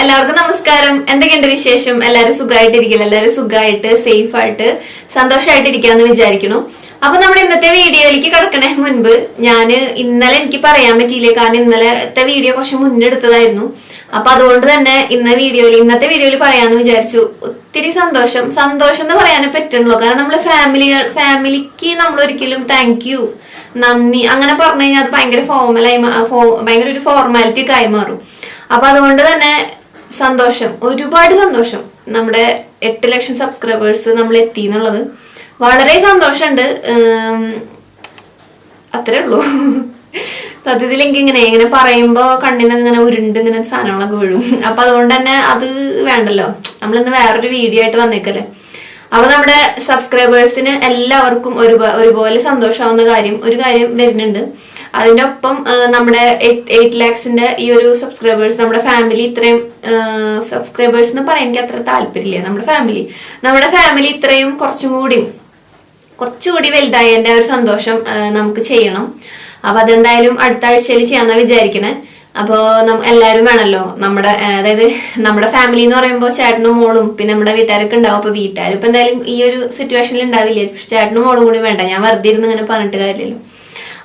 എല്ലാവർക്കും നമസ്കാരം. എന്തൊക്കെയുണ്ട് വിശേഷം? എല്ലാവരും സുഖമായിട്ടിരിക്കില്ല എല്ലാവരും സുഖമായിട്ട് സേഫ് ആയിട്ട് സന്തോഷമായിട്ടിരിക്കാന്ന് വിചാരിക്കുന്നു. അപ്പൊ നമ്മുടെ ഇന്നത്തെ വീഡിയോയിലേക്ക് കിടക്കണേ. മുൻപ് ഞാൻ ഇന്നലെ എനിക്ക് പറയാൻ പറ്റിയില്ല? കാരണം ഇന്നലത്തെ വീഡിയോ കുറച്ച് മുന്നേ എടുത്തതായിരുന്നു. അപ്പൊ അതുകൊണ്ട് തന്നെ ഇന്ന വീഡിയോയിൽ ഇന്നത്തെ വീഡിയോയിൽ പറയാന്ന് വിചാരിച്ചു. ഒത്തിരി സന്തോഷം. സന്തോഷം എന്ന് പറയാനേ പറ്റുള്ളൂ കാരണം നമ്മൾ ഫാമിലികൾ ഫാമിലിക്ക് നമ്മൾ ഒരിക്കലും താങ്ക് യു നന്ദി അങ്ങനെ പറഞ്ഞു കഴിഞ്ഞാൽ അത് ഭയങ്കര ഫോർമലായി ഭയങ്കര ഒരു ഫോർമാലിറ്റി ആയി മാറും. അപ്പൊ അതുകൊണ്ട് തന്നെ സന്തോഷം ഒരുപാട് സന്തോഷം. നമ്മുടെ എട്ട് ലക്ഷം സബ്സ്ക്രൈബേഴ്സ് നമ്മൾ എത്തി എന്നുള്ളത്. വളരെ സന്തോഷമുണ്ട്. അത്രേ ഉള്ളൂ. സത്യത്തിൽ എനിക്ക് ഇങ്ങനെ ഇങ്ങനെ പറയുമ്പോൾ കണ്ണിന്ന് ഇങ്ങനെ ഉരുണ്ട് ഇങ്ങനെ സാധനങ്ങളൊക്കെ വീഴും. അപ്പൊ അതുകൊണ്ട് തന്നെ അത് വേണ്ടല്ലോ. നമ്മളിന്ന് വേറൊരു വീഡിയോ ആയിട്ട് വന്നേക്കല്ലേ. അപ്പൊ നമ്മുടെ സബ്സ്ക്രൈബേഴ്സിന് എല്ലാവർക്കും ഒരു ഒരുപോലെ സന്തോഷമാവുന്ന കാര്യം ഒരു കാര്യം വരുന്നുണ്ട്. അതിന്റെ ഒപ്പം നമ്മുടെ എയ്റ്റ് ലാക്സിന്റെ ഈ ഒരു സബ്സ്ക്രൈബേഴ്സ് നമ്മുടെ ഫാമിലി ഇത്രയും സബ്സ്ക്രൈബേഴ്സ് എന്ന് പറയാൻ എനിക്ക് അത്ര താല്പര്യമില്ല. നമ്മുടെ ഫാമിലി നമ്മുടെ ഫാമിലി ഇത്രയും കുറച്ചും കൂടി കുറച്ചുകൂടി വലുതായതിന്റെ ഒരു സന്തോഷം നമുക്ക് ചെയ്യണം. അപ്പൊ അതെന്തായാലും അടുത്ത ആഴ്ചയിൽ ചെയ്യാന്നാ വിചാരിക്കണേ. അപ്പോ എല്ലാരും വേണല്ലോ നമ്മുടെ അതായത് നമ്മുടെ ഫാമിലി എന്ന് പറയുമ്പോ ചേട്ടനും മോളും പിന്നെ നമ്മുടെ വീട്ടുകാരൊക്കെ ഉണ്ടാവും. അപ്പൊ വീട്ടുകാരും ഇപ്പൊ എന്തായാലും ഈ ഒരു സിറ്റുവേഷനിൽ ഉണ്ടാവില്ല? ചേട്ടനും മോളും കൂടി വേണ്ട. ഞാൻ വെറുതെ ഇരുന്ന് ഇങ്ങനെ പറഞ്ഞിട്ട് കാര്യമില്ലല്ലോ.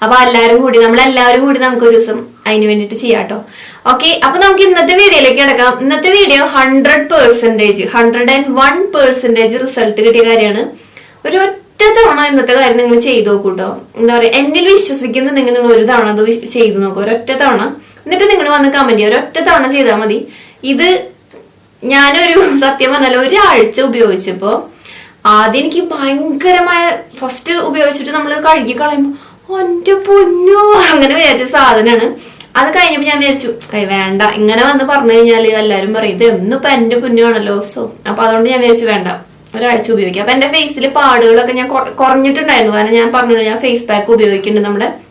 അപ്പൊ എല്ലാവരും കൂടി നമ്മളെല്ലാവരും കൂടി നമുക്ക് ഒരു ദിവസം അതിന് വേണ്ടിട്ട് ചെയ്യാട്ടോ. ഓക്കെ അപ്പൊ നമുക്ക് ഇന്നത്തെ വീഡിയോയിലേക്ക് കിടക്കാം. ഇന്നത്തെ video hundred percentage hundred and one percentage result കിട്ടിയ കാര്യമാണ്. ഒരു ഒറ്റ തവണ ഇന്നത്തെ കാര്യം നിങ്ങൾ ചെയ്തു നോക്കൂട്ടോ എന്താ പറയാ എന്നിൽ വിശ്വസിക്കുന്ന നിങ്ങൾ നിങ്ങൾ ഒരു തവണ അത് ചെയ്തു നോക്കും. ഒരൊറ്റ തവണ. എന്നിട്ട് നിങ്ങൾ വന്ന് കമന്റ് ചെയ്യുക. ഒരൊറ്റ തവണ ചെയ്താൽ മതി. ഇത് ഞാനൊരു സത്യം പറഞ്ഞാൽ ഒരാഴ്ച ഉപയോഗിച്ചപ്പോ ആദ്യം എനിക്ക് ഭയങ്കരമായ ഫസ്റ്റ് ഉപയോഗിച്ചിട്ട് നമ്മൾ കഴുകി കളയുമ്പോ ഒന്റെ പൊന്നു? അങ്ങനെ വിചാരിച്ച സാധനമാണ് അത് കഴിഞ്ഞപ്പോ ഞാൻ വിചാരിച്ചു അയ്യ വേണ്ട. ഇങ്ങനെ വന്ന് പറഞ്ഞു കഴിഞ്ഞാൽ എല്ലാരും പറയും ഇത് എന്നും ഇപ്പൊ എന്റെ പൊന്നുവാണല്ലോ സോ അപ്പൊ അതുകൊണ്ട് ഞാൻ വിചാരിച്ചു വേണ്ട. ഒരാഴ്ച ഉപയോഗിക്കാം. അപ്പൊ എന്റെ ഫേസിൽ പാടുകളൊക്കെ ഞാൻ കുറ- കുറഞ്ഞിട്ടുണ്ടായിരുന്നു. കാരണം ഞാൻ പറഞ്ഞു ഞാൻ ഫേസ് പാക്ക് ഉപയോഗിക്കുന്നുണ്ട് നമ്മുടെ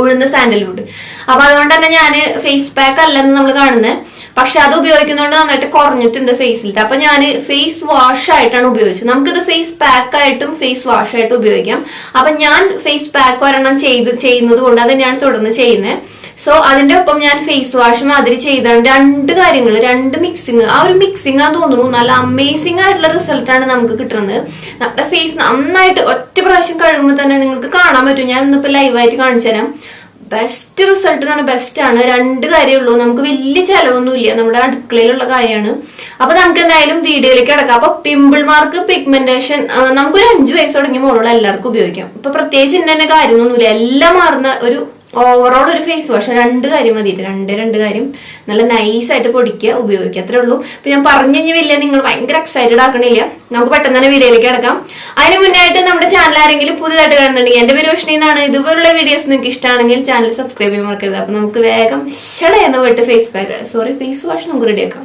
ഉഴുന്ന സാൻഡൽവുഡ്. അപ്പൊ അതുകൊണ്ട് തന്നെ ഞാൻ ഫേസ് പാക്ക് അല്ലെന്ന് നമ്മൾ കാണുന്നത് പക്ഷെ അത് ഉപയോഗിക്കുന്നതുകൊണ്ട് നന്നായിട്ട് കുറഞ്ഞിട്ടുണ്ട് ഫേസിൽ അപ്പൊ ഞാൻ ഫേസ് വാഷ് ആയിട്ടാണ് ഉപയോഗിച്ചത്. നമുക്കിത് ഫേസ് പാക്ക് ആയിട്ടും ഫേസ് വാഷ് ആയിട്ടും ഉപയോഗിക്കാം. അപ്പൊ ഞാൻ ഫേസ് പാക്ക് ഒരെണ്ണം ചെയ്ത് ചെയ്യുന്നത് കൊണ്ട് അത് തന്നെയാണ് തുടർന്ന് ചെയ്യുന്നത് സോ അതിന്റെ ഒപ്പം ഞാൻ ഫേസ് വാഷ് മാതിരി ചെയ്താണ്. രണ്ട് കാര്യങ്ങൾ രണ്ട് മിക്സിങ് ആ ഒരു മിക്സിങ് ആ തോന്നുന്നു നല്ല അമേസിംഗ് ആയിട്ടുള്ള റിസൾട്ട് ആണ് നമുക്ക് കിട്ടുന്നത്. നമ്മുടെ ഫേസ് നന്നായിട്ട് ഒറ്റ പ്രാവശ്യം കഴുകുമ്പോൾ തന്നെ നിങ്ങൾക്ക് കാണാൻ പറ്റും. ഞാൻ ഇന്നിപ്പോ ലൈവായിട്ട് കാണിച്ചു തരാം. ബെസ്റ്റ് റിസൾട്ട് എന്ന് പറഞ്ഞാൽ ബെസ്റ്റ് ആണ്. രണ്ട് കാര്യമേ ഉള്ളൂ. നമുക്ക് വലിയ ചെലവൊന്നുമില്ല നമ്മുടെ അടുക്കളയിലുള്ള കാര്യമാണ്. അപ്പൊ നമുക്ക് എന്തായാലും വീഡിയോയിലേക്ക് കിടക്കാം. അപ്പൊ പിമ്പിൾ മാർക്ക് പിഗ്മെന്റേഷൻ നമുക്കൊരു അഞ്ചു വയസ്സ് തുടങ്ങിയ മോളുകൾ എല്ലാവർക്കും ഉപയോഗിക്കാം. ഇപ്പൊ പ്രത്യേകിച്ച് ഇന്ന തന്നെ കാര്യമൊന്നുമില്ല എല്ലാം മാറുന്ന ഒരു ഓവറോൾ ഒരു ഫേസ് വാഷ് രണ്ട് കാര്യം മതിയിട്ട് രണ്ട് രണ്ട് കാര്യം. നല്ല നൈസ് ആയിട്ട് പൊടിക്കുക ഉപയോഗിക്കുക. അത്രേ ഉള്ളൂ. ഇപ്പൊ ഞാൻ പറഞ്ഞു കഴിഞ്ഞ വലിയ നിങ്ങൾ ഭയങ്കര എക്സൈറ്റഡ് ആക്കണില്ല. നമുക്ക് പെട്ടെന്ന് തന്നെ വീഡിയോയിലേക്ക് കിടക്കാം. അതിന് മുന്നായിട്ട് നമ്മുടെ ചാനൽ ആരെങ്കിലും പുതിയതായിട്ട് കാണുന്നുണ്ടെങ്കിൽ എന്റെ പേര് വിഷ്ണു എന്നാണ്. ഇതുപോലുള്ള വീഡിയോസ് നിങ്ങൾക്ക് ഇഷ്ടമാണെങ്കിൽ ചാനൽ സബ്സ്ക്രൈബ് ചെയ്യാൻ മറക്കരുത്. അപ്പൊ നമുക്ക് വേഗം ഷടയെന്ന് പോയിട്ട് face pack sorry face wash നമുക്ക് റെഡിയാക്കാം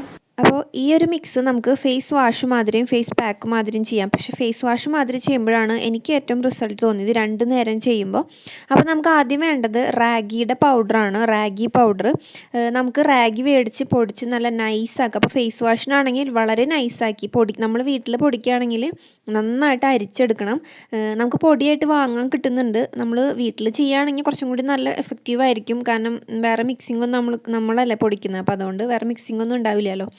അപ്പോൾ ഈ ഒരു മിക്സ് നമുക്ക് ഫേസ് വാഷ് മാതിരിയും ഫേസ് പാക്ക് മാതിരിയും ചെയ്യാം. പക്ഷേ ഫേസ് വാഷ് മാതിരി ചെയ്യുമ്പോഴാണ് എനിക്ക് ഏറ്റവും റിസൾട്ട് തോന്നിയത്. രണ്ട് നേരം ചെയ്യുമ്പോൾ. അപ്പോൾ നമുക്ക് ആദ്യം വേണ്ടത് റാഗിയുടെ പൗഡറാണ് റാഗി പൗഡർ നമുക്ക് റാഗി മേടിച്ച് പൊടിച്ച് നല്ല നൈസാക്കുക അപ്പോൾ ഫേസ് വാഷിനാണെങ്കിൽ വളരെ നൈസാക്കി പൊടി നമ്മൾ വീട്ടിൽ പൊടിക്കുകയാണെങ്കിൽ നന്നായിട്ട് അരിച്ചെടുക്കണം. നമുക്ക് പൊടിയായിട്ട് വാങ്ങാൻ കിട്ടുന്നുണ്ട്. നമ്മൾ വീട്ടിൽ ചെയ്യുകയാണെങ്കിൽ കുറച്ചും കൂടി നല്ല എഫക്റ്റീവ് ആയിരിക്കും. കാരണം വേറെ മിക്സിംഗ് ഒന്നും നമ്മൾ നമ്മളല്ലേ പൊടിക്കുന്നത്. അപ്പോൾ അതുകൊണ്ട് വേറെ മിക്സിംഗ് ഒന്നും ഉണ്ടാവില്ലല്ലോ.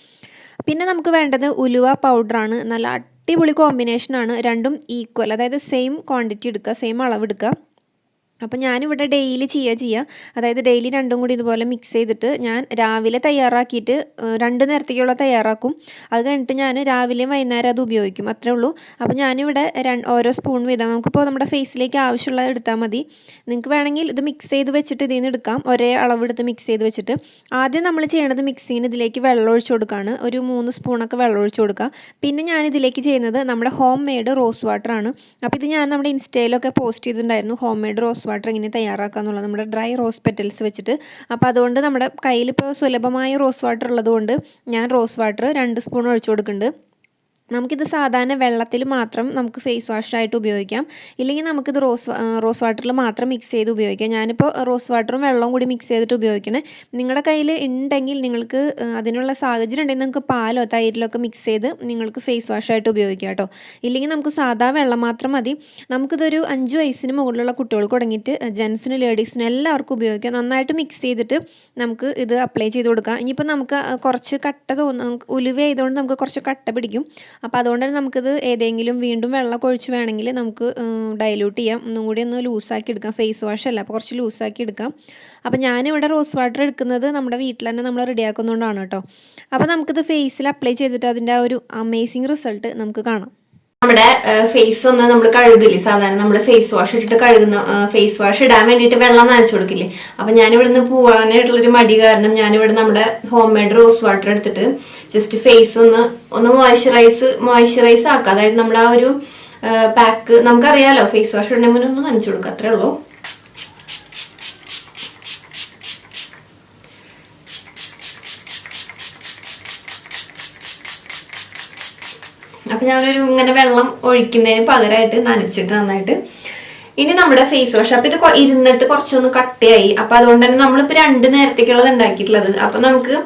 പിന്നെ നമുക്ക് വേണ്ടത് ഉലുവ പൗഡറാണ്. നല്ല അടിപൊളി കോമ്പിനേഷനാണ് രണ്ടും ഈക്വൽ അതായത് സെയിം ക്വാണ്ടിറ്റി എടുക്കുക സെയിം അളവ് എടുക്കുക. അപ്പോൾ ഞാനിവിടെ ഡെയിലി ചെയ്യുക ചെയ്യുക അതായത് ഡെയിലി രണ്ടും കൂടി ഇതുപോലെ മിക്സ് ചെയ്തിട്ട് ഞാൻ രാവിലെ തയ്യാറാക്കിയിട്ട് രണ്ട് നേരത്തേക്കുള്ള തയ്യാറാക്കും. അത് കഴിഞ്ഞിട്ട് ഞാൻ രാവിലെയും വൈകുന്നേരം അത് ഉപയോഗിക്കും. അത്രേ ഉള്ളൂ. അപ്പോൾ ഞാനിവിടെ ഓരോ സ്പൂൺ വീതം നമുക്കിപ്പോൾ നമ്മുടെ ഫേസിലേക്ക് ആവശ്യമുള്ളത് എടുത്താൽ മതി. നിങ്ങൾക്ക് വേണമെങ്കിൽ ഇത് മിക്സ് ചെയ്ത് വെച്ചിട്ട് ഇതിൽ നിന്ന് എടുക്കാം. ഒരേ അളവെടുത്ത് മിക്സ് ചെയ്ത് വെച്ചിട്ട്. ആദ്യം നമ്മൾ ചെയ്യേണ്ടത് മിക്സിങ്ങിന് ഇതിലേക്ക് വെള്ളം ഒഴിച്ചു കൊടുക്കുകയാണ് ഒരു മൂന്ന് സ്പൂണൊക്കെ വെള്ളം ഒഴിച്ചു കൊടുക്കുക. പിന്നെ ഞാൻ ഇതിലേക്ക് ചെയ്യുന്നത് നമ്മുടെ ഹോം മെയ്ഡ് റോസ് വാട്ടർ ആണ്. അപ്പോൾ ഇത് ഞാൻ നമ്മുടെ ഇൻസ്റ്റയിലൊക്കെ പോസ്റ്റ് ചെയ്തിട്ടുണ്ടായിരുന്നു ഹോം മെയ്ഡ് റോസ് വാട്ടർ എങ്ങനെ തയ്യാറാക്കുക എന്നുള്ളത് നമ്മുടെ ഡ്രൈ റോസ് പെറ്റൽസ് വെച്ചിട്ട്. അപ്പോൾ അതുകൊണ്ട് നമ്മുടെ കയ്യിലിപ്പോൾ സുലഭമായ റോസ് വാട്ടർ ഉള്ളതുകൊണ്ട് ഞാൻ റോസ് വാട്ടർ രണ്ട് സ്പൂൺ ഒഴിച്ചു കൊടുക്കുന്നുണ്ട്. നമുക്കിത് സാധാരണ വെള്ളത്തിൽ മാത്രം നമുക്ക് ഫേസ് വാഷായിട്ട് ഉപയോഗിക്കാം. ഇല്ലെങ്കിൽ നമുക്കിത് റോസ് റോസ് വാട്ടറിൽ മാത്രം മിക്സ് ചെയ്ത് ഉപയോഗിക്കാം. ഞാനിപ്പോൾ റോസ് വാട്ടറും വെള്ളവും കൂടി മിക്സ് ചെയ്തിട്ട് ഉപയോഗിക്കണേ. നിങ്ങളുടെ കയ്യിൽ ഉണ്ടെങ്കിൽ നിങ്ങൾക്ക് അതിനുള്ള സാഹചര്യം ഉണ്ടെങ്കിൽ നിങ്ങൾക്ക് പാലോ തൈരിലോ ഒക്കെ മിക്സ് ചെയ്ത് നിങ്ങൾക്ക് ഫേസ് വാഷായിട്ട് ഉപയോഗിക്കാം കേട്ടോ. ഇല്ലെങ്കിൽ നമുക്ക് സാധാ വെള്ളം മാത്രം മതി. നമുക്കിതൊരു അഞ്ച് വയസ്സിന് മുകളിലുള്ള കുട്ടികൾക്ക് തുടങ്ങിയിട്ട് ജെൻസിനും ലേഡീസിനും എല്ലാവർക്കും ഉപയോഗിക്കാം. നന്നായിട്ട് മിക്സ് ചെയ്തിട്ട് നമുക്ക് ഇത് അപ്ലൈ ചെയ്ത് കൊടുക്കാം. ഇനിയിപ്പോൾ നമുക്ക് കുറച്ച് കട്ട തോന്നും ഉലുവ ആയതുകൊണ്ട് നമുക്ക് കുറച്ച് കട്ട പിടിക്കും. അപ്പോൾ അതുകൊണ്ട് തന്നെ നമുക്കിത് ഏതെങ്കിലും വീണ്ടും വെള്ളം ഒഴിച്ച് വേണമെങ്കിൽ നമുക്ക് ഡൈല്യൂട്ട് ചെയ്യാം. ഒന്നും കൂടി ഒന്ന് ലൂസാക്കി എടുക്കാം. ഫേസ് വാഷ് അല്ല. അപ്പോൾ കുറച്ച് ലൂസാക്കി എടുക്കാം. അപ്പോൾ ഞാനിവിടെ റോസ് വാട്ടർ എടുക്കുന്നത് നമ്മുടെ വീട്ടിൽ തന്നെ നമ്മൾ റെഡിയാക്കുന്നതുകൊണ്ടാണ് കേട്ടോ. അപ്പോൾ നമുക്കിത് ഫേസിൽ അപ്ലൈ ചെയ്തിട്ട് അതിന്റെ ആ ഒരു അമേസിങ് റിസൾട്ട് നമുക്ക് കാണാം. നമ്മുടെ ഫേസ് ഒന്ന് നമ്മൾ കഴുകില്ലേ? സാധാരണ നമ്മൾ ഫേസ് വാഷ് ഇട്ടിട്ട് കഴുകുന്ന ഫേസ് വാഷ് ഇടാൻ വേണ്ടിയിട്ട് വെള്ളം നനച്ചു കൊടുക്കില്ലേ? അപ്പൊ ഞാനിവിടുന്ന് പോകാനായിട്ടുള്ളൊരു മടി കാരണം ഞാനിവിടെ നമ്മുടെ ഹോം മെയ്ഡ് റോസ് വാട്ടർ എടുത്തിട്ട് ജസ്റ്റ് ഫേസ് ഒന്ന് ഒന്ന് മോയ്സ്ചറൈസ് മോയ്സ്ചറൈസ് ആക്കുക അതായത് നമ്മുടെ ആ ഒരു പാക്ക് നമുക്കറിയാലോ ഫേസ് വാഷ് ഇടുന്ന മുന്നേ ഒന്ന് നനച്ചു കൊടുക്കുക അത്രേ ഉള്ളൂ. അപ്പൊ ഞാനൊരു ഇങ്ങനെ വെള്ളം ഒഴിക്കുന്നതിന് പകരമായിട്ട് നനച്ചിട്ട് നന്നായിട്ട്. ഇനി നമ്മുടെ ഫേസ് വാഷ് അപ്പം ഇത് ഇരുന്നിട്ട് കുറച്ചൊന്ന് കട്ടിയായി. അപ്പം അതുകൊണ്ട് തന്നെ നമ്മളിപ്പോൾ രണ്ട് നേരത്തേക്കുള്ളത് ഉണ്ടാക്കിയിട്ടുള്ളത്. അപ്പം നമുക്ക്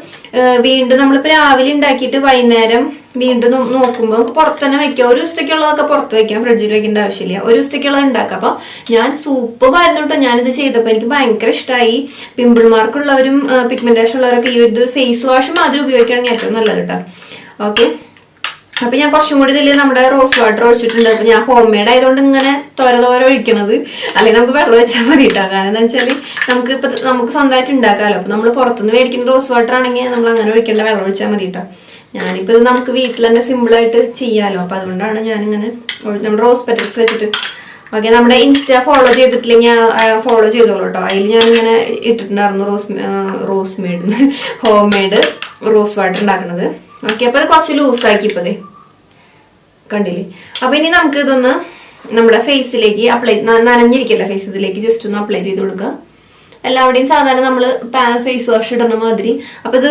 വീണ്ടും നമ്മളിപ്പോൾ രാവിലെ ഉണ്ടാക്കിയിട്ട് വൈകുന്നേരം വീണ്ടും നോക്കുമ്പോൾ നമുക്ക് പുറത്ത് തന്നെ വെക്കാം. ഒരു ദിവസത്തേക്കുള്ളതൊക്കെ പുറത്ത് വെക്കാം. ഫ്രിഡ്ജിൽ വെക്കേണ്ട ആവശ്യമില്ല. ഒരു ദിവസത്തേക്കുള്ളത് ഉണ്ടാക്കാം. അപ്പം ഞാൻ സൂപ്പ് കേട്ടോ. ഞാനിത് ചെയ്തപ്പോൾ എനിക്ക് ഭയങ്കര ഇഷ്ടമായി പിമ്പിൾ മാർക്കുള്ളവരും പിഗ്മെന്റേഷൻ ഉള്ളവരൊക്കെ ഈ ഒരു ഫേസ് വാഷ് മാതിരി ഉപയോഗിക്കുകയാണെങ്കിൽ ഏറ്റവും നല്ലത് കേട്ടോ. ഓക്കെ അപ്പൊ ഞാൻ കുറച്ചും കൂടി ഇതിൽ നമ്മുടെ റോസ് വാട്ടർ ഒഴിച്ചിട്ടുണ്ട്. അപ്പൊ ഞാൻ ഹോം മെയ്ഡ് ആയതുകൊണ്ട് ഇങ്ങനെ തോര തോര ഒഴിക്കണത്. അല്ലെങ്കിൽ നമുക്ക് വെള്ളം വെച്ചാൽ മതി കേട്ടോ കാരണം എന്താ വെച്ചാൽ നമുക്ക് ഇപ്പൊ നമുക്ക് സ്വന്തമായിട്ട് ഉണ്ടാക്കാമല്ലോ അപ്പൊ നമ്മൾ പുറത്തുനിന്ന് മേടിക്കുന്ന റോസ് വാട്ടർ ആണെങ്കിൽ നമ്മൾ അങ്ങനെ ഒഴിക്കേണ്ട. വെള്ളം ഒഴിച്ചാൽ മതി കേട്ടോ ഞാനിപ്പോ ഇത് നമുക്ക് വീട്ടിൽ തന്നെ സിമ്പിൾ ആയിട്ട് ചെയ്യാലോ. അപ്പൊ അതുകൊണ്ടാണ് ഞാനിങ്ങനെ നമ്മുടെ റോസ് പെറ്റൽസ് വെച്ചിട്ട്. ഓക്കെ നമ്മുടെ ഇൻസ്റ്റ ഫോളോ ചെയ്തിട്ടില്ലെങ്കിൽ ഫോളോ ചെയ്തോളൂ കേട്ടോ അതിൽ ഞാൻ ഇങ്ങനെ ഇട്ടിട്ടുണ്ടായിരുന്നു rose rose made home made rose water ഉണ്ടാക്കുന്നത് ഓക്കെ അപ്പൊ അത് കുറച്ച് ലൂസാക്കി ഇപ്പതേ കണ്ടില്ലേ? അപ്പൊ ഇനി നമുക്ക് ഇതൊന്ന് നമ്മുടെ ഫേസിലേക്ക് അപ്ലൈ നനഞ്ഞിരിക്കല്ല ഫേസ് ഇതിലേക്ക് ജസ്റ്റ് ഒന്ന് അപ്ലൈ ചെയ്ത് കൊടുക്കുക എല്ലാവിടെയും സാധാരണ നമ്മൾ ഫേസ് വാഷ് ഇടുന്ന മാതിരി. അപ്പൊ ഇത്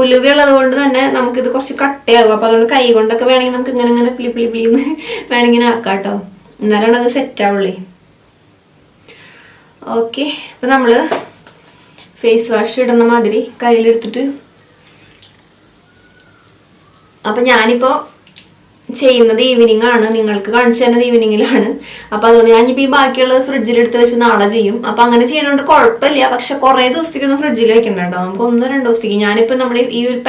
ഉലുവയുള്ളത് കൊണ്ട് തന്നെ നമുക്കിത് കുറച്ച് കട്ടയാകും അപ്പൊ അതുകൊണ്ട് കൈ കൊണ്ടൊക്കെ വേണമെങ്കിൽ നമുക്ക് ഇങ്ങനെ ഇങ്ങനെ പ്ലി പ്ലി പ്ലീന്ന് വേണമെങ്കിൽ ആക്കാം കേട്ടോ. എന്നാലാണ് അത് സെറ്റ് ആവുള്ളേ. ഓക്കെ അപ്പൊ നമ്മൾ ഫേസ് വാഷ് ഇടുന്ന മാതിരി കയ്യിലെടുത്തിട്ട് അപ്പൊ ഞാനിപ്പോ ചെയ്യുന്നത് ഈവനിങ് ആണ്. നിങ്ങൾക്ക് കാണിച്ചു തന്നത് ഈവനിങ്ങിലാണ് അപ്പൊ അതുകൊണ്ട് ഞാനിപ്പോൾ ഈ ബാക്കിയുള്ളത് ഫ്രിഡ്ജിൽ എടുത്ത് വെച്ച് നാളെ ചെയ്യും. അപ്പൊ അങ്ങനെ ചെയ്യുന്നതുകൊണ്ട് കുഴപ്പമില്ല പക്ഷെ കുറേ ദിവസത്തേക്കൊന്നും ഫ്രിഡ്ജിൽ വെക്കണ്ട നമുക്ക് ഒന്നോ രണ്ടോ ദിവസത്തേക്ക്. ഞാനിപ്പോ നമ്മുടെ ഈ ഒരു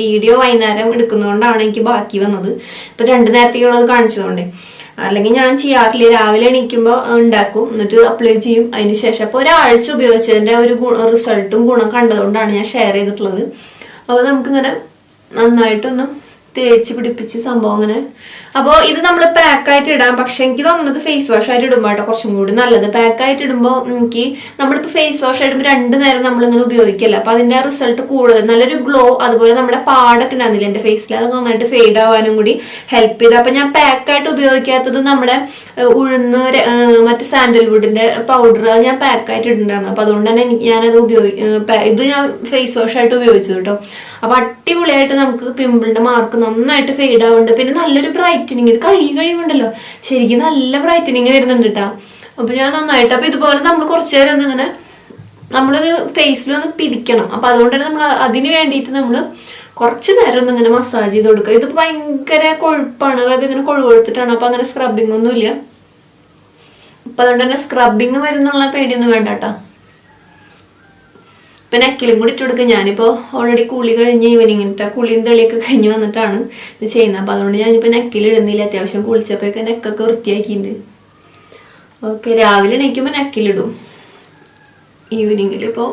വീഡിയോ വൈകുന്നേരം എടുക്കുന്നതുകൊണ്ടാണ് എനിക്ക് ബാക്കി വന്നത്. ഇപ്പൊ രണ്ട് നേരത്തേക്കുള്ളത് കാണിച്ചതുകൊണ്ട് അല്ലെങ്കിൽ ഞാൻ ചെയ്യാറില്ല. രാവിലെ എണീക്കുമ്പോൾ ഉണ്ടാക്കും. എന്നിട്ട് അപ്ലൈ ചെയ്യും. അതിന് ശേഷം അപ്പോൾ ഒരാഴ്ച ഉപയോഗിച്ചതിന്റെ ഒരു ഗുണ റിസൾട്ടും ഗുണം കണ്ടതുകൊണ്ടാണ് ഞാൻ ഷെയർ ചെയ്തിട്ടുള്ളത്. അപ്പോൾ നമുക്കിങ്ങനെ നന്നായിട്ടൊന്ന് തേച്ച് പിടിപ്പിച്ച് സംഭവം അങ്ങനെ. അപ്പോൾ ഇത് നമ്മൾ പാക്കായിട്ട് ഇടാം. പക്ഷെ എനിക്ക് തോന്നുന്നത് ഫേസ് വാഷ് ആയിട്ട് ഇടുമ്പോൾ കേട്ടോ കുറച്ചും കൂടി നല്ലത്. പാക്കായിട്ട് ഇടുമ്പോൾ എനിക്ക് നമ്മളിപ്പോൾ ഫേസ് വാഷ് ആയിട്ട് രണ്ട് നേരം നമ്മളിങ്ങനെ ഉപയോഗിക്കില്ല. അപ്പോൾ അതിന്റെ റിസൾട്ട് കൂടുതൽ. നല്ലൊരു ഗ്ലോ അതുപോലെ നമ്മുടെ പാടൊക്കെ ഉണ്ടാകുന്നില്ല എന്റെ ഫേസിൽ അത് നന്നായിട്ട് ഫെയ്ഡ് ആവാനും കൂടി ഹെൽപ്പ് ചെയ്ത്. അപ്പം ഞാൻ പാക്കായിട്ട് ഉപയോഗിക്കാത്തത് നമ്മുടെ ഉഴുന്ന് മറ്റേ സാൻഡൽവുഡിന്റെ പൗഡർ അത് ഞാൻ പാക്കായിട്ട് ഇടുന്നുണ്ടായിരുന്നു. അപ്പോൾ അതുകൊണ്ട് തന്നെ ഞാനത് ഉപയോഗി ഇത് ഞാൻ ഫേസ് വാഷ് ആയിട്ട് ഉപയോഗിച്ചത് കേട്ടോ. അപ്പൊ അടിപൊളിയായിട്ട് നമുക്ക് പിമ്പിളിന്റെ മാർക്ക് നന്നായിട്ട് ഫെയ്ഡ് ആവുന്നുണ്ട്. പിന്നെ നല്ലൊരു ബ്രൈറ്റനിങ് ഇത് കഴുകി കഴിയുമ്പോണ്ടല്ലോ ശരിക്കും നല്ല ബ്രൈറ്റനിങ് വരുന്നുണ്ട് കേട്ടോ അപ്പൊ ഞാൻ നന്നായിട്ട് അപ്പൊ ഇതുപോലെ നമ്മൾ കുറച്ചു നേരം ഒന്ന് ഇങ്ങനെ നമ്മളിത് ഫേസിലൊന്ന് പിരിക്കണം അപ്പൊ അതുകൊണ്ട് തന്നെ നമ്മൾ അതിന് വേണ്ടിയിട്ട് നമ്മൾ കുറച്ച് നേരം ഒന്ന് ഇങ്ങനെ മസാജ് ചെയ്ത് കൊടുക്കുക. ഇത് ഭയങ്കര കൊഴുപ്പാണ്. അതായത് ഇങ്ങനെ കൊഴുകൊഴുത്തിട്ടാണ് അപ്പൊ അങ്ങനെ സ്ക്രബിങ് ഒന്നും ഇല്ല അപ്പൊ അതുകൊണ്ട് തന്നെ സ്ക്രബിങ് വരുന്നുള്ള പേടിയൊന്നും വേണ്ട കേട്ടോ ഇപ്പൊ നെക്കിലും കൂടി ഇട്ട് കൊടുക്കുക ഞാനിപ്പോൾ ഓൾറെഡി കുളി കഴിഞ്ഞ് ഈവനിങ്ങിട്ട് കുളിയും തെളിയൊക്കെ കഴിഞ്ഞ് വന്നിട്ടാണ് ഇത് ചെയ്യുന്നത്. അപ്പോൾ അതുകൊണ്ട് ഞാനിപ്പോൾ നെക്കിൽ ഇടുന്നില്ല. അത്യാവശ്യം കുളിച്ചപ്പോഴൊക്കെ നെക്കൊക്കെ വൃത്തിയാക്കിയിട്ടുണ്ട്. ഓക്കെ രാവിലെ എണീക്കുമ്പോൾ നെക്കിലിടും ഈവനിങ്ങിൽ ഇപ്പോൾ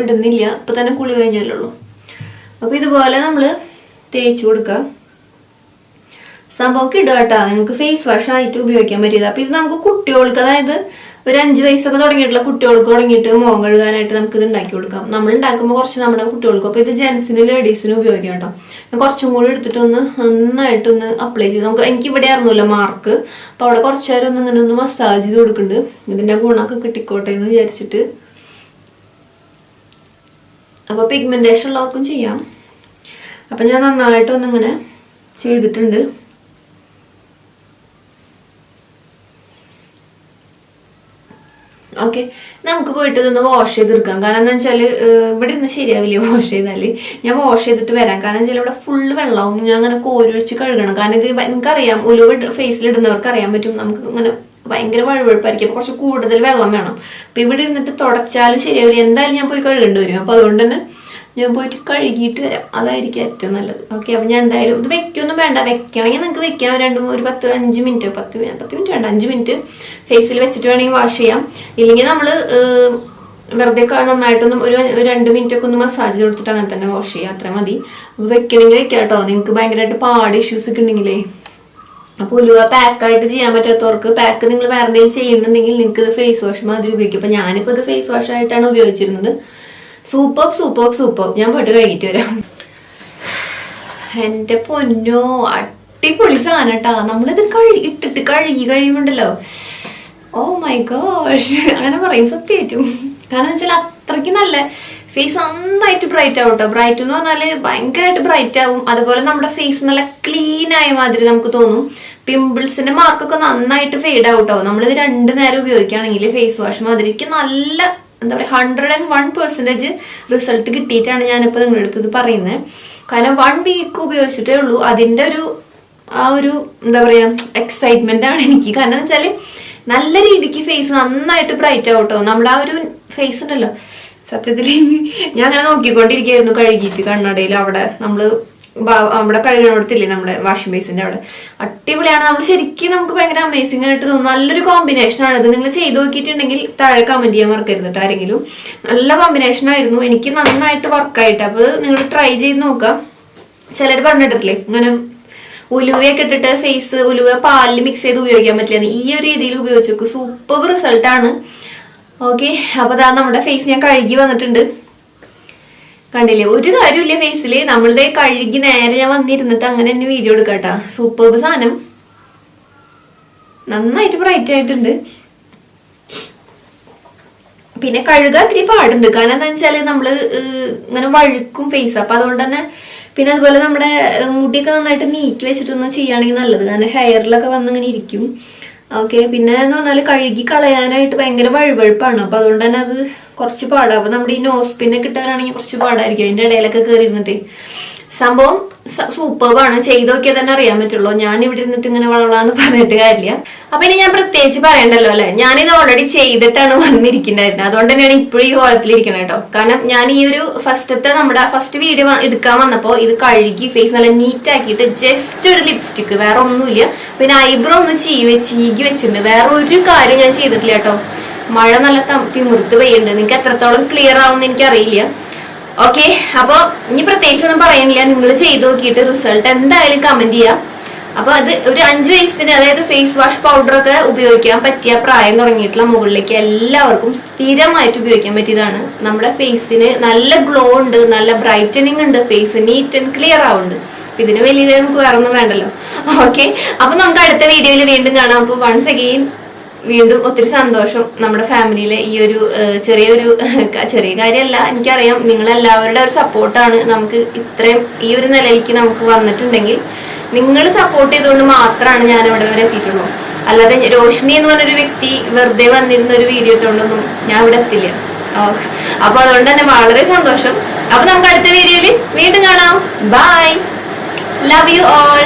ഇടുന്നില്ല. ഇപ്പം തന്നെ കുളി കഴിഞ്ഞല്ലേ ഉള്ളൂ. അപ്പോൾ ഇതുപോലെ നമ്മൾ തേച്ച് കൊടുക്കുക സംഭവം ഇടുക കേട്ടോ നിങ്ങൾക്ക് ഫേസ് വാഷ് ആയിട്ട് ഉപയോഗിക്കാൻ പറ്റിയത്. അപ്പൊ ഇത് നമുക്ക് കുട്ടികൾക്ക് അതായത് ഒരു അഞ്ച് വയസ്സൊക്കെ തുടങ്ങിയിട്ടുള്ള കുട്ടികൾക്ക് തുടങ്ങിയിട്ട് മുഖം കഴുകാനായിട്ട് നമുക്ക് ഇത് ഉണ്ടാക്കി കൊടുക്കാം. നമ്മൾ ഉണ്ടാക്കുമ്പോൾ കുറച്ച് നമ്മുടെ കുട്ടികൾക്ക് അപ്പൊ ഇത് ജെൻസിനും ലേഡീസിനും ഉപയോഗിക്കാം കേട്ടോ. കുറച്ചും കൂടി എടുത്തിട്ട് ഒന്ന് നന്നായിട്ടൊന്ന് അപ്ലൈ ചെയ്ത് നമുക്ക് എനിക്ക് ഇവിടെ ആയിരുന്നല്ലോ മാർക്ക് അപ്പൊ അവിടെ കുറച്ചു നേരം ഒന്ന് ഇങ്ങനെ ഒന്ന് മസാജ് ചെയ്ത് കൊടുക്കുന്നുണ്ട് ഇതിന്റെ ഗുണമൊക്കെ കിട്ടിക്കോട്ടെ എന്ന് വിചാരിച്ചിട്ട്. അപ്പൊ പിഗ്മെന്റേഷൻ ഉള്ളവർക്കും ചെയ്യാം. അപ്പൊ ഞാൻ നന്നായിട്ടൊന്നിങ്ങനെ ചെയ്തിട്ടുണ്ട്. ഓക്കെ. നമുക്ക് പോയിട്ട് ഇതൊന്ന് വാഷ് ചെയ്തെടുക്കാം. കാരണം എന്താ വെച്ചാൽ ഇവിടെ ഇന്ന് ശരിയാവില്ല വാഷ് ചെയ്താൽ ഞാൻ വാഷ് ചെയ്തിട്ട് വരാം. കാരണം വെച്ചാൽ ഇവിടെ ഫുള്ള് വെള്ളമാവും ഞാൻ അങ്ങനെ കോരൊഴിച്ച് കഴുകണം. കാരണം ഇത് എനിക്കറിയാം ഉലുവ ഫേസിൽ ഇടുന്നവർക്ക് അറിയാൻ പറ്റും. നമുക്ക് ഇങ്ങനെ ഭയങ്കര വഴുവഴുപ്പായിരിക്കും. കുറച്ച് കൂടുതൽ വെള്ളം വേണം. അപ്പൊ ഇവിടെ ഇരുന്നിട്ട് തുടച്ചാലും ശരിയാവില്ല. എന്തായാലും ഞാൻ പോയി കഴുകേണ്ടി വരും. അപ്പൊ അതുകൊണ്ട് തന്നെ ഞാൻ പോയിട്ട് കഴുകിയിട്ട് വരാം. അതായിരിക്കും ഏറ്റവും നല്ലത്. ഓക്കെ അപ്പൊ ഞാൻ എന്തായാലും ഇത് വെക്കൊന്നും വേണ്ട. വെക്കണമെങ്കിൽ നിങ്ങൾക്ക് വെക്കാം. രണ്ട് ഒരു പത്ത് അഞ്ച് മിനിറ്റ് പത്ത് പത്ത് മിനിറ്റ് വേണ്ട. അഞ്ച് മിനിറ്റ് ഫേസിൽ വെച്ചിട്ട് വേണമെങ്കിൽ വാഷ് ചെയ്യാം. ഇല്ലെങ്കിൽ നമ്മൾ വെറുതെ നന്നായിട്ടൊന്നും ഒരു രണ്ട് മിനിറ്റ് ഒക്കെ ഒന്ന് മസാജ് കൊടുത്തിട്ട് അങ്ങനെ തന്നെ വാഷ് ചെയ്യാം. അത്ര മതി. വെക്കണമെങ്കിൽ വെക്കാം കേട്ടോ. നിങ്ങൾക്ക് ഭയങ്കരമായിട്ട് പാട് ഇഷ്യൂസ് ഒക്കെ ഉണ്ടെങ്കിലേ. അപ്പൊ ഉലുവ പാക്കായിട്ട് ചെയ്യാൻ പറ്റാത്തവർക്ക് പാക്ക് നിങ്ങൾ വേറെ എന്തെങ്കിലും ചെയ്യുന്നുണ്ടെങ്കിൽ നിങ്ങൾക്ക് ഇത് ഫേസ് വാഷ് മാതിരി ഉപയോഗിക്കും. അപ്പൊ ഞാനിപ്പോ ഇത് ഫേസ് വാഷ് ആയിട്ടാണ് ഉപയോഗിച്ചിരുന്നത്. Super super super. ഞാൻ പോയിട്ട് കഴിഞ്ഞിട്ട് വരാം. എന്റെ പൊന്നോ അടിപൊളി സാധനം കേട്ടാ നമ്മളിത് കഴുകി ഇട്ടിട്ട് കഴുകി കഴിയുമ്പോണ്ടല്ലോ. Oh my gosh. അങ്ങനെ പറയും സത്യമായിട്ടും. കാരണം വെച്ചാൽ അത്രയ്ക്ക് നല്ല ഫേസ് നന്നായിട്ട് ബ്രൈറ്റ് ആവും കേട്ടോ ബ്രൈറ്റ് എന്ന് പറഞ്ഞാൽ ഭയങ്കരമായിട്ട് ബ്രൈറ്റ് ആവും. അതുപോലെ നമ്മുടെ ഫേസ് നല്ല ക്ലീൻ ആയ മാതിരി നമുക്ക് തോന്നും. പിമ്പിൾസിന്റെ മാർക്കൊക്കെ നന്നായിട്ട് ഫെയ്ഡ് ആവും കേട്ടോ നമ്മളിത് രണ്ടു നേരം ഉപയോഗിക്കുകയാണെങ്കിൽ ഫേസ് വാഷ് മാതിരിക്ക് നല്ല എന്താ പറയുക hundred and one percentage result കിട്ടിയിട്ടാണ് ഞാനിപ്പോൾ നിങ്ങളുടെ അടുത്ത് പറയുന്നത് കാരണം വൺ വീക്ക് ഉപയോഗിച്ചിട്ടേ ഉള്ളൂ. അതിന്റെ ഒരു ആ ഒരു എന്താ പറയുക എക്സൈറ്റ്മെന്റ് ആണ് എനിക്ക്. കാരണം എന്ന് വെച്ചാൽ നല്ല രീതിക്ക് ഫേസ് നന്നായിട്ട് ബ്രൈറ്റ് ആവട്ടോ. നമ്മുടെ ആ ഒരു ഫേസ് ഉണ്ടല്ലോ. സത്യത്തിൽ ഞാൻ അങ്ങനെ നോക്കിക്കൊണ്ടിരിക്കുകയായിരുന്നു കഴുകിയിട്ട് കണ്ണടയിൽ അവിടെ. നമ്മൾ അവിടെ കഴുകണോടത്തില്ലേ നമ്മുടെ വാഷിംഗ് ബേസിന്റെ അവിടെ? അടിപൊളിയാണ്. നമ്മൾ ശരിക്കും നമുക്ക് ഭയങ്കര അമേസിംഗ് ആയിട്ട് തോന്നും നല്ലൊരു കോമ്പിനേഷൻ ആണ് ഇത്. നിങ്ങൾ ചെയ്ത് നോക്കിയിട്ടുണ്ടെങ്കിൽ താഴെ കമന്റ് ചെയ്യാൻ മറക്കരുത് കേട്ടോ ആരെങ്കിലും. നല്ല കോമ്പിനേഷൻ ആയിരുന്നു. എനിക്ക് നന്നായിട്ട് വർക്കായിട്ട് അപ്പൊ നിങ്ങൾ ട്രൈ ചെയ്ത് നോക്കാം. ചിലർ പറഞ്ഞിട്ടില്ലേ? ഇങ്ങനെ ഉലുവയൊക്കെ ഇട്ടിട്ട് ഫേസ് ഉലുവ പാലിൽ മിക്സ് ചെയ്ത് ഉപയോഗിക്കാൻ പറ്റില്ല ഈ ഒരു രീതിയിൽ ഉപയോഗിച്ചു നോക്കും സൂപ്പർ റിസൾട്ടാണ് ഓക്കെ അപ്പൊ അതാ നമ്മുടെ ഫേസ് ഞാൻ കഴുകി വന്നിട്ടുണ്ട്. കണ്ടില്ലേ? ഒരു കാര്യമില്ല ഫേസിൽ നമ്മളുടെ കഴുകി നേരെ ഞാൻ വന്നിരുന്നിട്ട് അങ്ങനെ തന്നെ വീഡിയോ എടുക്കാട്ടാ. സൂപ്പർ സാധനം. നന്നായിട്ട് ബ്രൈറ്റ് ആയിട്ടുണ്ട്. പിന്നെ കഴുകാൻ ഇത്തിരി പാടുണ്ട്. കാരണം എന്താ വെച്ചാൽ നമ്മൾ ഇങ്ങനെ വഴുക്കും ഫേസ് അപ്പൊ അതുകൊണ്ട് തന്നെ പിന്നെ അതുപോലെ നമ്മുടെ മുടിയൊക്കെ നന്നായിട്ട് നീക്കി വെച്ചിട്ടൊന്നും ചെയ്യുകയാണെങ്കിൽ നല്ലത്. കാരണം ഹെയറിലൊക്കെ വന്നിങ്ങനെ ഇരിക്കും. ഓക്കെ പിന്നെ എന്ന് പറഞ്ഞാൽ കഴുകി കളയാനായിട്ട് ഭയങ്കര വഴുവഴുപ്പാണ്. അപ്പൊ അതുകൊണ്ട് തന്നെ അത് കുറച്ച് പാടാണ് അപ്പൊ നമ്മുടെ ഈ നോസ് കിട്ടാനാണെങ്കിൽ കുറച്ച് പാടായിരിക്കും. അതിന്റെ ഇടയിലൊക്കെ കയറി ഇരുന്നിട്ട് സംഭവം സൂപ്പർബാണ്. ചെയ്ത് തന്നെ അറിയാൻ പറ്റുള്ളൂ. ഞാൻ ഇവിടെ ഇരുന്നിട്ട് ഇങ്ങനെ വളവളാന്ന് പറഞ്ഞിട്ട് കാര്യമില്ല. അപ്പൊ ഇനി ഞാൻ പ്രത്യേകിച്ച് പറയണ്ടല്ലോ അല്ലെ? ഞാനിത് ഓൾറെഡി ചെയ്തിട്ടാണ് വന്നിരിക്കുന്നുണ്ടായിരുന്നത് അതുകൊണ്ട് തന്നെയാണ് ഇപ്പോഴും ഈ കോലത്തിലിരിക്കുന്നത് കേട്ടോ കാരണം ഞാൻ ഈ ഒരു ഫസ്റ്റത്തെ നമ്മുടെ ഫസ്റ്റ് വീഡിയോ എടുക്കാൻ വന്നപ്പോ ഇത് കഴുകി ഫേസ് നല്ല നീറ്റ് ആക്കിയിട്ട് ജസ്റ്റ് ഒരു ലിപ്സ്റ്റിക്ക് വേറെ ഒന്നുമില്ല. പിന്നെ ഐബ്രോ ഒന്ന് ചീവി ചീകി വെച്ചിട്ടുണ്ട്. വേറെ ഒരു കാര്യം ഞാൻ ചെയ്തിട്ടില്ല കേട്ടോ മഴ നല്ല തിമിർത്ത് പെയ്യുന്നുണ്ട്. നിങ്ങൾക്ക് എത്രത്തോളം ക്ലിയർ ആവുമെന്ന് എനിക്കറിയില്ല. ഓക്കെ അപ്പൊ ഇനി പ്രത്യേകിച്ച് ഒന്നും പറയുന്നില്ല നിങ്ങൾ ചെയ്ത് നോക്കിയിട്ട് റിസൾട്ട് എന്തായാലും കമന്റ് ചെയ്യാം. അപ്പൊ അത് ഒരു അഞ്ചു വയസ്സിന് അതായത് ഫേസ് വാഷ് പൗഡർ ഒക്കെ ഉപയോഗിക്കാൻ പറ്റിയ പ്രായം തുടങ്ങിയിട്ടുള്ള മുകളിലേക്ക് എല്ലാവർക്കും സ്ഥിരമായിട്ട് ഉപയോഗിക്കാൻ പറ്റിയതാണ്. നമ്മുടെ ഫേസിന് നല്ല ഗ്ലോ ഉണ്ട് നല്ല ബ്രൈറ്റനിങ് ഉണ്ട് ഫേസ് നീറ്റ് ആൻഡ് ക്ലിയർ ആവുന്നുണ്ട്. അപ്പൊ ഇതിന് വലിയ നമുക്ക് വേറെ ഒന്നും വേണ്ടല്ലോ. ഓക്കെ അപ്പൊ നമുക്ക് അടുത്ത വീഡിയോയിൽ വീണ്ടും കാണാം. അപ്പൊ വൺസ് അഗെയിൻ വീണ്ടും ഒത്തിരി സന്തോഷം നമ്മുടെ ഫാമിലിയിലെ ഈ ഒരു ചെറിയൊരു ചെറിയ കാര്യമല്ല. എനിക്കറിയാം നിങ്ങളെല്ലാവരുടെ ഒരു സപ്പോർട്ടാണ് നമുക്ക് ഇത്രയും ഈ ഒരു നിലയിലേക്ക് നമുക്ക് വന്നിട്ടുണ്ടെങ്കിൽ നിങ്ങൾ സപ്പോർട്ട് ചെയ്തുകൊണ്ട് മാത്രമാണ് ഞാൻ ഇവിടെ വരെ എത്തിയിട്ടുള്ളൂ. അല്ലാതെ രോഷിനി എന്ന് പറഞ്ഞൊരു വ്യക്തി വെറുതെ വന്നിരുന്ന ഒരു വീഡിയോ ഇട്ടുകൊണ്ടൊന്നും ഞാൻ ഇവിടെ എത്തില്ല. അപ്പൊ അതുകൊണ്ട് തന്നെ വളരെ സന്തോഷം. അപ്പൊ നമുക്ക് അടുത്ത വീഡിയോയിൽ വീണ്ടും കാണാം. Bye love you all